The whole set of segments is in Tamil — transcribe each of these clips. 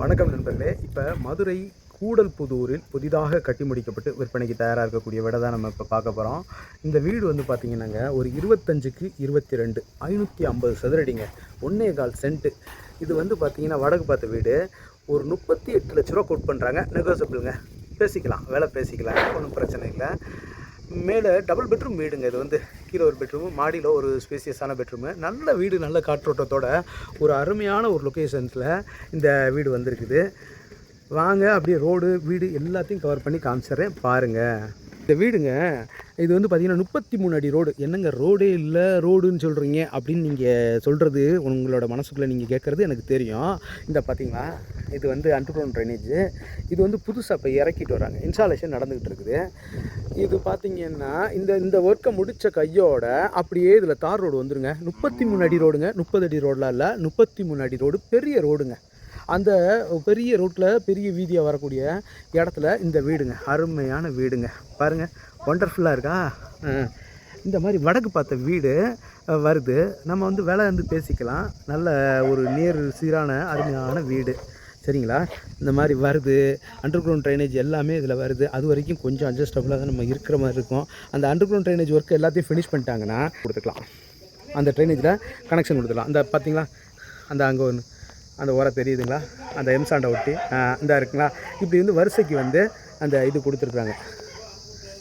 வணக்கம் நண்பர்களே. இப்போ மதுரை கூடல்புதூரில் புதிதாக கட்டி முடிக்கப்பட்டு விற்பனைக்கு தயாராக இருக்கக்கூடிய வீடை தான் நம்ம இப்போ பார்க்க போகிறோம் இந்த வீடு வந்து பார்த்திங்கன்னாங்க ஒரு இருபத்தஞ்சுக்கு இருபத்தி ரெண்டு ஐநூற்றி ஐம்பது சதுரடிங்க ஒன்றே கால் சென்ட்டு இது வந்து பார்த்திங்கன்னா வடக்கு பார்த்த வீடு. ஒரு முப்பத்தி எட்டு லட்ச ரூபா கோட் பண்ணுறாங்க நெகோசபிளுங்க பேசிக்கலாம் வேலை பேசிக்கலாம் ஒன்றும் பிரச்சனை இல்லை. மேலே டபுள் பெட்ரூம் வீடுங்க. இது வந்து கீழே ஒரு பெட்ரூமு மாடியில் ஒரு ஸ்பேசியஸான பெட்ரூமு நல்ல வீடு நல்ல காற்றோட்டத்தோட ஒரு அருமையான ஒரு லொக்கேஷன்ஸில் இந்த வீடு வந்திருக்குது. வாங்க அப்படியே ரோடு வீடு எல்லாத்தையும் கவர் பண்ணி காமிச்சிடுறேன். பாருங்கள் இந்த வீடுங்க இது வந்து பார்த்திங்கன்னா முப்பத்தி மூணு அடி ரோடு என்னங்க ரோடே இல்லை ரோடுன்னு சொல்கிறீங்க அப்படின்னு நீங்கள் சொல்கிறது உங்களோட மனசுக்குள்ளே நீங்கள் கேட்குறது எனக்கு தெரியும். இந்த பார்த்தீங்களா இது வந்து அண்டர்கிரவுண்ட் ட்ரைனேஜ் இது வந்து புதுசாக இப்போ இறக்கிட்டு வராங்க. இன்ஸ்டாலேஷன் நடந்துக்கிட்டு இருக்குது. இது பார்த்தீங்கன்னா இந்த இந்த ஒர்க்கை முடித்த கையோட அப்படியே இதில் தார் ரோடு வந்துருங்க. முப்பத்தி மூணு அடி ரோடுங்க. முப்பது அடி ரோடெலாம் இல்லை. முப்பத்தி மூணு அடி ரோடு பெரிய ரோடுங்க. அந்த பெரிய ரோட்டில் பெரிய வீதியாக வரக்கூடிய இடத்துல இந்த வீடுங்க. அருமையான வீடுங்க. பாருங்கள் ஒண்டர்ஃபுல்லாக இருக்கா? இந்த மாதிரி வடக்கு பார்த்த வீடு வருது. நம்ம வந்து விலை வந்து பேசிக்கலாம். நல்ல ஒரு நேர் சீரான அருமையான வீடு. சரிங்களா? இந்த மாதிரி வருது. அண்டர் கிரவுண்ட் ட்ரைனேஜ் எல்லாமே இதில் வருது. அது வரைக்கும் கொஞ்சம் அட்ஜஸ்டபுளாக தான் நம்ம இருக்கிற மாதிரி இருக்கும். அந்த அண்டர் கிரவுண்ட் ட்ரைனேஜ் ஒர்க் எல்லாத்தையும் ஃபினிஷ் பண்ணிட்டாங்கன்னா கொடுத்துக்கலாம். அந்த ட்ரைனேஜில் கனெக்ஷன் கொடுத்துக்கலாம். அந்த பார்த்தீங்களா அந்த அங்கே ஒன்று அந்த உரம் தெரியுதுங்களா? அந்த எம்சாண்டை ஒட்டி இந்த இருக்குங்களா? இப்படி வந்து வரிசைக்கு வந்து அந்த இது கொடுத்துருக்குறாங்க.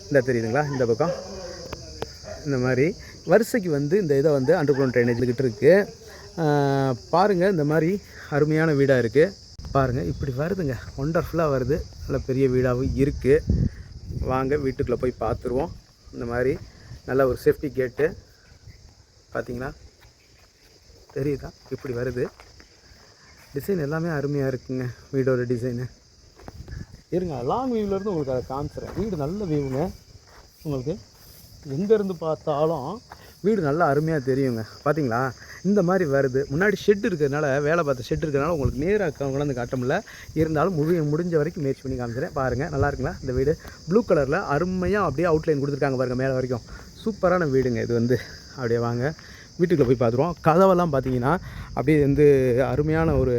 இந்த தெரியுதுங்களா? இந்த பக்கம். இந்த மாதிரி வரிசைக்கு வந்து இந்த இதை வந்து அண்டர் கிரவுண்ட் ட்ரைனேஜ்கிட்ட இருக்குது பாருங்கள் இந்த மாதிரி அருமையான வீடாக இருக்குது பாருங்கள் இப்படி வருதுங்க. ஒண்டர்ஃபுல்லாக வருது. நல்ல பெரிய வீடாகவும் இருக்குது வாங்க வீட்டுக்குள்ளே போய் பார்த்துருவோம் இந்த மாதிரி நல்ல ஒரு சேஃப்டி கேட்டு பார்த்தீங்களா தெரியுதா? இப்படி வருது. டிசைன் எல்லாமே அருமையாக இருக்குங்க. வீடோட டிசைனு இருங்க லாங் வியூவிலேருந்து உங்களுக்கு அதை காமிச்சிடறேன். வீடு நல்ல வியூங்க உங்களுக்கு எங்கேருந்து பார்த்தாலும் வீடு நல்லா அருமையாக தெரியுங்க. பார்த்தீங்களா இந்த மாதிரி வருது. முன்னாடி ஷெட் இருக்கிறதுனால வேலை பார்த்த ஷெட் இருக்கிறதுனால உங்களுக்கு நேராக கொண்டாந்து காட்ட முடியல. இருந்தாலும் முழு முடிஞ்ச வரைக்கும் முயற்சி பண்ணி காமிச்சிடுறேன் பாருங்கள் நல்லா இருக்குங்களா? இந்த வீடு. ப்ளூ கலரில் அருமையாக அப்படியே அவுட்லைன் கொடுத்துருக்காங்க பாருங்கள் மேலே வரைக்கும். சூப்பரான வீடுங்க இது வந்து. அப்படியே வாங்க. வீட்டுக்குள்ளே போய் பார்த்துருவோம் கதவெல்லாம் பார்த்தீங்கன்னா அப்படியே வந்து அருமையான ஒரு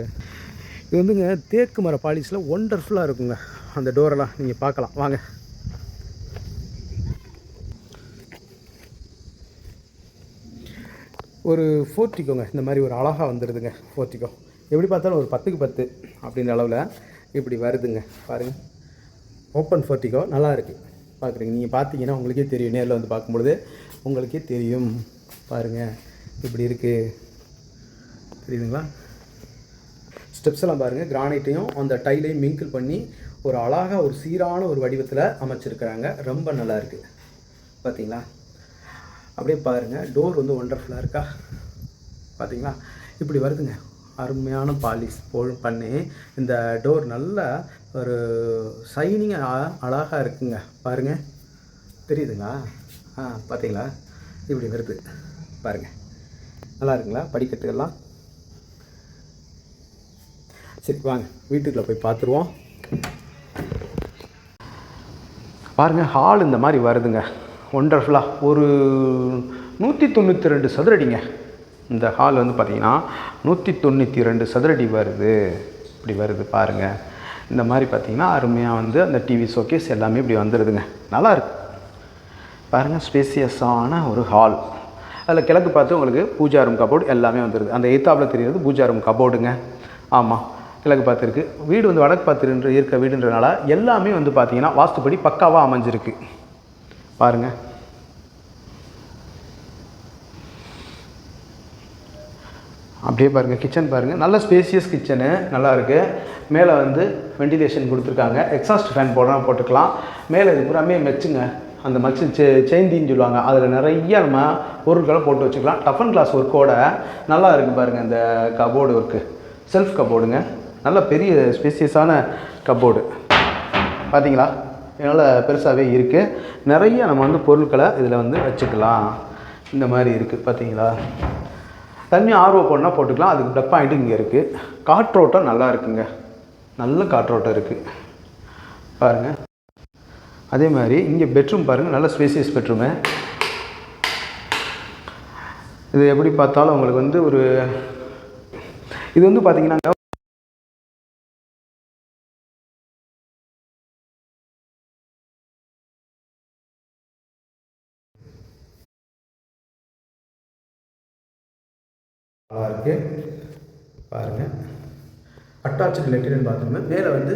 இது வந்துங்க தேக்கு மர பாலிஸில் ஒண்டர்ஃபுல்லாக இருக்குங்க. அந்த டோரெல்லாம் நீங்கள் பார்க்கலாம். வாங்க. ஒரு ஃபோர்ட்டிக்கோங்க இந்த மாதிரி ஒரு அழகாக வந்துடுதுங்க ஃபோர்ட்டிக்கோ எப்படி பார்த்தாலும் ஒரு பத்துக்கு பத்து அப்படின்ற அளவில் இப்படி வருதுங்க. பாருங்கள் ஓப்பன் ஃபோர்ட்டிக்கோ நல்லா இருக்குது பார்க்குறீங்க. நீங்கள் பார்த்தீங்கன்னா உங்களுக்கே தெரியும். நேரில் வந்து பார்க்கும்பொழுது உங்களுக்கே தெரியும். பாருங்கள் இப்படி இருக்குது தெரியுதுங்களா ஸ்டெப்ஸ் எல்லாம் பாருங்கள் கிரானைட்டையும் அந்த டைலையும் மிங்கிள் பண்ணி ஒரு அழகாக ஒரு சீரான ஒரு வடிவத்தில் அமைச்சிருக்கிறாங்க. ரொம்ப நல்லா இருக்குது பார்த்தீங்களா? அப்படியே பாருங்கள் டோர் வந்து ஒண்டர்ஃபுல்லாக இருக்கா? பார்த்தீங்களா இப்படி வருதுங்க. அருமையான பாலிஷ் போல் பண்ணி இந்த டோர் நல்ல ஒரு சைனிங்காக அழகாக இருக்குங்க. பாருங்கள் தெரியுதுங்களா? ஆ பார்த்தீங்களா இப்படி வருது. பாருங்கள் நல்லா இருக்குங்களா? படிக்கட்டுகள்லாம்? சரி வாங்க. வீட்டுக்குள்ளே போய் பார்த்துருவோம் பாருங்கள் ஹால் இந்த மாதிரி வருதுங்க. ஒண்டர்ஃபுல்லாக ஒரு நூற்றி தொண்ணூற்றி ரெண்டு சதுரடிங்க. இந்த ஹால் வந்து பார்த்தீங்கன்னா நூற்றி தொண்ணூற்றி ரெண்டு சதுரடி வருது. இப்படி வருது பாருங்கள் இந்த மாதிரி பார்த்தீங்கன்னா அருமையாக வந்து அந்த டிவி ஷோகேஸ் எல்லாமே இப்படி வந்துடுதுங்க நல்லாயிருக்கு பாருங்கள் ஸ்பேசியஸான ஒரு ஹால் அதில் கிழக்கு பார்த்து உங்களுக்கு பூஜா ரூம் கபோர்டு எல்லாமே வந்துடுது அந்த எய்த்தாப்பில் தெரியுறது பூஜா ரூம் கபோர்டுங்க ஆமாம் கிழக்கு பார்த்துருக்கு வீடு வந்து வடக்கு பார்த்து இருக்க வீடுன்றனால எல்லாமே வந்து பார்த்தீங்கன்னா வாஸ்துப்படி பக்காவாக அமைஞ்சிருக்கு. பாருங்கள் அப்படியே பாருங்கள் கிச்சன் பாருங்கள் நல்ல ஸ்பேசியஸ் கிச்சனு நல்லா இருக்குது மேலே வந்து வெண்டிலேஷன் கொடுத்துருக்காங்க. எக்ஸாஸ்ட் ஃபேன் போடலாம் போட்டுக்கலாம். மேலே இது பூராமே மெச்சுங்க. அந்த மச்சு செ செயின்தின்னு சொல்லுவாங்க. அதில் நிறைய நம்ம பொருட்களை போட்டு வச்சுக்கலாம். டஃபன் கிளாஸ் ஒர்க்கோட நல்லா இருக்குது பாருங்கள் இந்த கபோர்டு ஒர்க்கு செல்ஃப் கபோர்டுங்க நல்ல பெரிய ஸ்பேசியஸான கபோர்டு பார்த்தீங்களா இதனால் பெருசாகவே இருக்குது நிறைய நம்ம வந்து பொருட்களை இதில் வந்து வச்சுக்கலாம். இந்த மாதிரி இருக்குது பார்த்தீங்களா தண்ணி ஆர்வ போடனா போட்டுக்கலாம். அதுக்கு ப்ளக் பாயிண்ட்டு இங்கே இருக்குது காற்றோட்டம் நல்லா இருக்குங்க. நல்ல காற்றோட்டம் இருக்குது பாருங்கள் அதே மாதிரி இங்கே பெட்ரூம் பாருங்கள் நல்ல ஸ்பேசியஸ் பெட்ரூமு இது எப்படி பார்த்தாலும் உங்களுக்கு வந்து ஒரு இது வந்து பார்த்தீங்கன்னா நல்லா இருக்குது பாருங்கள் அட்டாச்சு ரிலேட்டட்னு பாத்ரூமு மேலே வந்து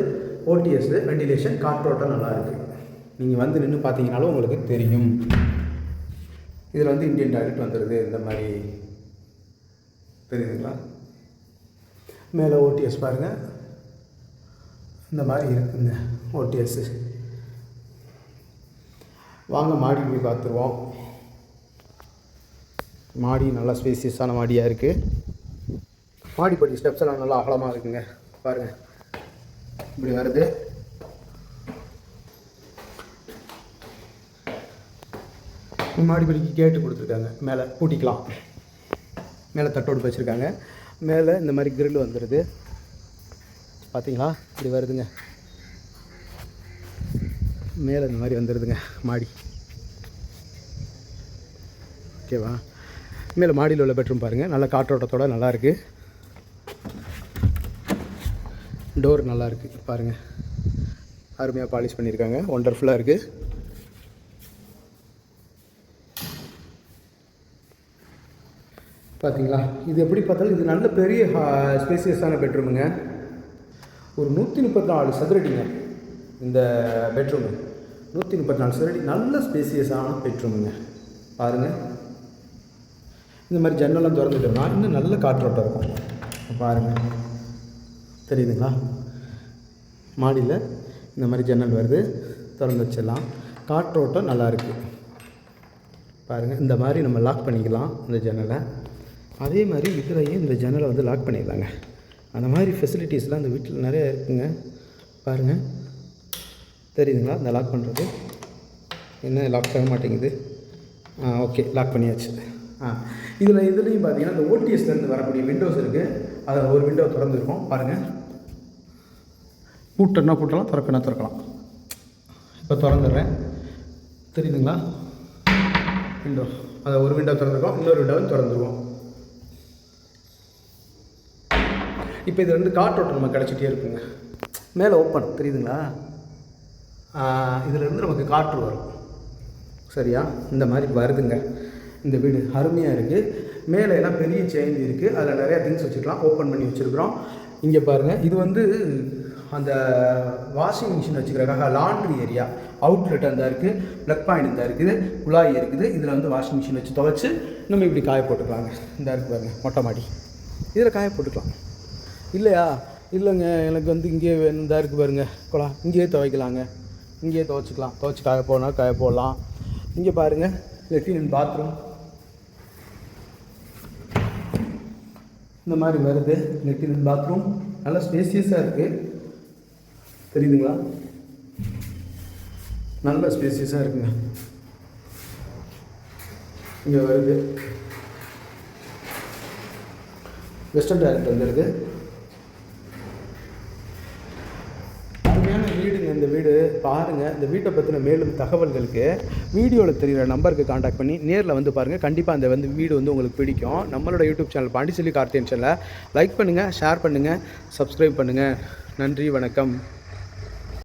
ஓடிஎஸ் வெண்டிலேஷன் காற்றோட்டம் நல்லா இருக்குது நீங்கள் வந்து நின்று பார்த்தீங்கனாலும் உங்களுக்கு தெரியும். இதில் வந்து இந்தியன் டாய்லெட் வந்துடுது இந்த மாதிரி. தெரியுதுங்களா? மேலே ஓடிஎஸ் பாருங்கள் இந்த மாதிரி இருக்குங்க ஓடிஎஸ் வாங்க மாடி போய் பார்த்துருவோம் மாடி நல்லா ஸ்பேசியஸான மாடியாக இருக்குது மாடிப்படி ஸ்டெப்ஸ் எல்லாம் நல்லா அகலமாக இருக்குங்க. பாருங்கள் இப்படி வருது. மாடிப்படிக்கு கேட்டு கொடுத்துருக்காங்க. மேலே பூட்டிக்கலாம். மேலே தட்டோடு வச்சுருக்காங்க. மேலே இந்த மாதிரி கிரில் வந்துடுது பார்த்தீங்களா இப்படி வருதுங்க. மேலே இந்த மாதிரி வந்துடுதுங்க மாடி. ஓகேவா? மேலே மாடியில் உள்ள பெட்ரூம் பாருங்கள் நல்ல காற்றோட்டத்தோட நல்லாயிருக்கு டோர் நல்லாயிருக்கு பாருங்கள் அருமையாக பாலிஷ் பண்ணியிருக்காங்க. ஒண்டர்ஃபுல்லாக இருக்குது பார்த்தீங்களா இது எப்படி பார்த்தாலும் இது நல்ல பெரிய ஸ்பேசியஸான பெட்ரூமுங்க ஒரு நூற்றி முப்பத்தி நாலு சதுரடிங்க இந்த பெட்ரூமு நூற்றி முப்பத்தி நாலு சதுரடி நல்ல ஸ்பேசியஸான பெட்ரூமுங்க பாருங்கள் இந்த மாதிரி ஜன்னலாம் திறந்துட்டோம்னா இன்னும் நல்ல காற்றோட்டம் இருக்கும். பாருங்கள் தெரியுதுங்களா? மாடியில் இந்த மாதிரி ஜன்னல் வருது. திறந்து வச்சிடலாம். காற்றோட்டம் நல்லா இருக்குது பாருங்கள் இந்த மாதிரி நம்ம லாக் பண்ணிக்கலாம் இந்த ஜன்னலை. அதே மாதிரி இதுலேயும் இந்த ஜன்னலை வந்து லாக் பண்ணிடலாங்க. அந்த மாதிரி ஃபெசிலிட்டிஸ்லாம் இந்த வீட்டில் நிறைய இருக்குங்க. பாருங்கள் தெரியுதுங்களா? இந்த லாக் பண்ணுறது என்ன? லாக் ஆக மாட்டேங்குது. ஆ ஓகே லாக் பண்ணியாச்சு. இதில் இதுலேயும் பார்த்தீங்கன்னா இந்த ஓடிஎஸ்லேருந்து வரக்கூடிய விண்டோஸ் இருக்குது அதை ஒரு விண்டோ திறந்துருக்கோம். பாருங்கள் பூட்டன்னா பூட்டலாம் திறக்கனா திறக்கலாம். இப்போ திறந்துடுறேன். தெரியுதுங்களா? விண்டோ அதை ஒரு விண்டோ திறந்துருக்கோம் இன்னொரு விண்டோவும் திறந்துருவோம் இப்போ இது ரெண்டு காற்றோட்டம் நம்ம கிடச்சிட்டே இருக்குங்க. மேலே ஓப்பன் தெரியுதுங்களா? இதிலேருந்து நமக்கு காற்று வரும். சரியா? இந்த மாதிரி வருதுங்க. இந்த வீடு அருமையாக இருக்குது மேலே எல்லாம் பெரிய சேஞ்ச் இருக்குது அதில் நிறையா திங்ஸ் வச்சுக்கலாம் ஓப்பன் பண்ணி வச்சுருக்குறோம். இங்கே பாருங்கள் இது வந்து அந்த வாஷிங் மிஷின் வச்சுக்கிறக்காக லாண்ட்ரி ஏரியா அவுட்லெட் அந்த இருக்குது ப்ளக் பாயிண்ட் இந்த இருக்குது குழாய் இருக்குது. இதில் வந்து வாஷிங் மிஷின் வச்சு துவைச்சு நம்ம இப்படி காய போட்டுக்கலாங்க. இந்த இருக்கு பாருங்க மொட்டை மாடி. இதில் காய போட்டுக்கலாம். இல்லையா? இல்லைங்க எனக்கு வந்து இங்கேயே வேணும். இந்த இருக்குது பாருங்க குழா. இங்கேயே துவைக்கலாங்க. இங்கேயே துவைச்சிக்கலாம். துவைச்சி காய போனால் காய போடலாம். இங்கே பாருங்கள் லெட்டின் பாத்ரூம் இந்த மாதிரி வருது. லெட்டின் பாத்ரூம் நல்லா ஸ்பேசியஸாக இருக்குது தெரியுதுங்களா? நல்ல ஸ்பேசியஸாக இருக்குங்க. இங்கே வருது. வெஸ்டர்ன் டாய்லெட் வந்துடுது அருமையான வீடுங்க இந்த வீடு பாருங்கள் இந்த வீட்டை பற்றின மேலும் தகவல்களுக்கு வீடியோவில் தெரிகிற நம்பருக்கு காண்டாக்ட் பண்ணி நேரில் வந்து பாருங்கள் கண்டிப்பாக அந்த வந்து வீடு வந்து உங்களுக்கு பிடிக்கும். நம்மளோட யூடியூப் சேனல் பாண்டிச்சேரி கார்த்தியன் சேனலை லைக் பண்ணுங்கள் ஷேர் பண்ணுங்கள் சப்ஸ்கிரைப் பண்ணுங்கள் நன்றி வணக்கம்.